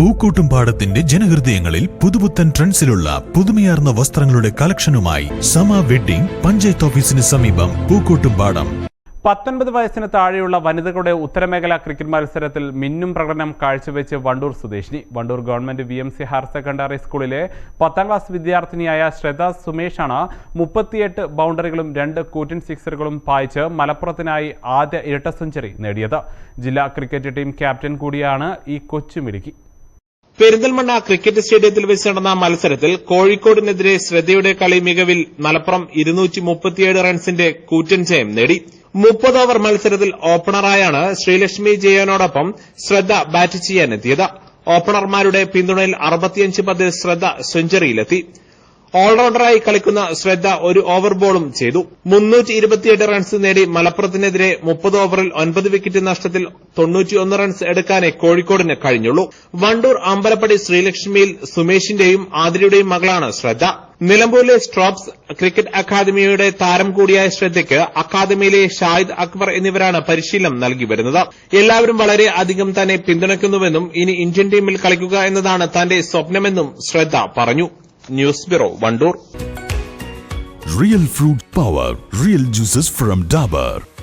പൂക്കോട്ടുംപാടത്തിന്റെ ജനഹൃദയങ്ങളിൽ പുതുപുത്തൻ ട്രെൻഡ്സിലുള്ള പുതുമയാർന്ന വസ്ത്രങ്ങളുടെ കളക്ഷനുമായി സമ വെഡ്ഡിംഗ് പഞ്ചായത്ത് ഓഫീസിന് സമീപം പൂക്കൂട്ടും പാടം. പത്തൊൻപത് വയസ്സിന് താഴെയുള്ള വനിതകളുടെ ഉത്തരമേഖല ക്രിക്കറ്റ് മത്സരത്തിൽ മിന്നും പ്രകടനം കാഴ്ചവെച്ച് വണ്ടൂർ സ്വദേശിനി. Wandoor government V M C higher secondary സ്കൂളിലെ പത്താം ക്ലാസ് വിദ്യാർത്ഥിനിയായ ശ്രദ്ധ സുമേഷാണ് മുപ്പത്തിയെട്ട് ബൗണ്ടറികളും രണ്ട് കൂറ്റൻ സിക്സറുകളും പായിച്ച് മലപ്പുറത്തിനായി ആദ്യ ഇരട്ട സെഞ്ചുറി നേടിയത്. ജില്ലാ ക്രിക്കറ്റ് ടീം ക്യാപ്റ്റൻ കൂടിയാണ് ഈ കൊച്ചുമിടുക്കി. പെരിന്തൽമണ്ണ ക്രിക്കറ്റ് സ്റ്റേഡിയത്തിൽ വെച്ച് നടന്ന മത്സരത്തിൽ കോഴിക്കോടിനെതിരെ ശ്രദ്ധയുടെ കളി മികവിൽ മലപ്പുറം റൺസിന്റെ കൂറ്റൻ ജയം നേടി. മുപ്പത് ഓവർ മത്സരത്തിൽ ഓപ്പണറായാണ് ശ്രീലക്ഷ്മി ജയനോടൊപ്പം ശ്രദ്ധ ബാറ്റ് ചെയ്യാനെത്തിയത്. ഓപ്പണർമാരുടെ പിന്തുണയിൽ പന്തിൽ ശ്രദ്ധ സെഞ്ചുറിയിലെത്തി. ഓൾറൗണ്ടറായി കളിക്കുന്ന ശ്രദ്ധ ഒരു ഓവർ ബോളും ചെയ്തു. റൺസ് നേടി മലപ്പുറത്തിനെതിരെ മുപ്പത് ഓവറിൽ ഒൻപത് വിക്കറ്റ് നഷ്ടത്തിൽ റൺസ് എടുക്കാനേ കോഴിക്കോടിന് കഴിഞ്ഞുള്ളൂ. വണ്ടൂർ അമ്പലപ്പടി ശ്രീലക്ഷ്മിയിൽ സുമേഷിന്റെയും ആതിരയുടെയും മകളാണ് ശ്രദ്ധ. നിലമ്പൂരിലെ സ്ട്രോപ്സ് ക്രിക്കറ്റ് അക്കാദമിയുടെ താരം കൂടിയായ ശ്രദ്ധയ്ക്ക് അക്കാദമിയിലെ ഷാഹിദ് അക്ബർ എന്നിവരാണ് പരിശീലനം നൽകി വരുന്നത്. എല്ലാവരും വളരെ അധികം തന്നെ പിന്തുണയ്ക്കുന്നുവെന്നും ഇനി ഇന്ത്യൻ ടീമിൽ കളിക്കുക എന്നതാണ് തന്റെ സ്വപ്നമെന്നും ശ്രദ്ധ പറഞ്ഞു. News bureau Wandoor. Real fruit power real juices from Dabur